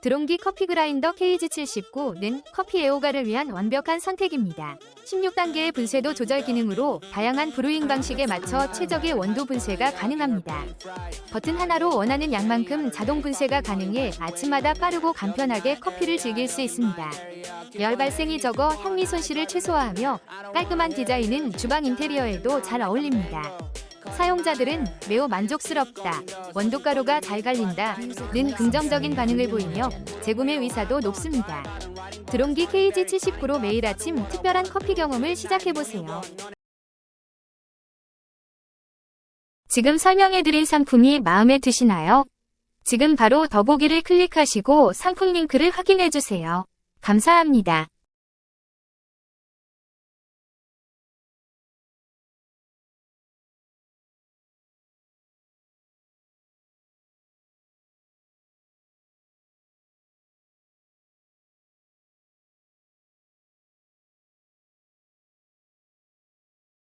드롱기 커피 그라인더 KG79는 커피 애호가를 위한 완벽한 선택입니다. 16단계의 분쇄도 조절 기능으로 다양한 브루잉 방식에 맞춰 최적의 원두 분쇄가 가능합니다. 버튼 하나로 원하는 양만큼 자동 분쇄가 가능해 아침마다 빠르고 간편하게 커피를 즐길 수 있습니다. 열 발생이 적어 향미 손실을 최소화하며 깔끔한 디자인은 주방 인테리어에도 잘 어울립니다. 사용자들은 매우 만족스럽다, 원두가루가 잘 갈린다 는 긍정적인 반응을 보이며 재구매 의사도 높습니다. 드롱기 KG79로 매일 아침 특별한 커피 경험을 시작해보세요. 지금 설명해드린 상품이 마음에 드시나요? 지금 바로 더보기를 클릭하시고 상품 링크를 확인해주세요. 감사합니다.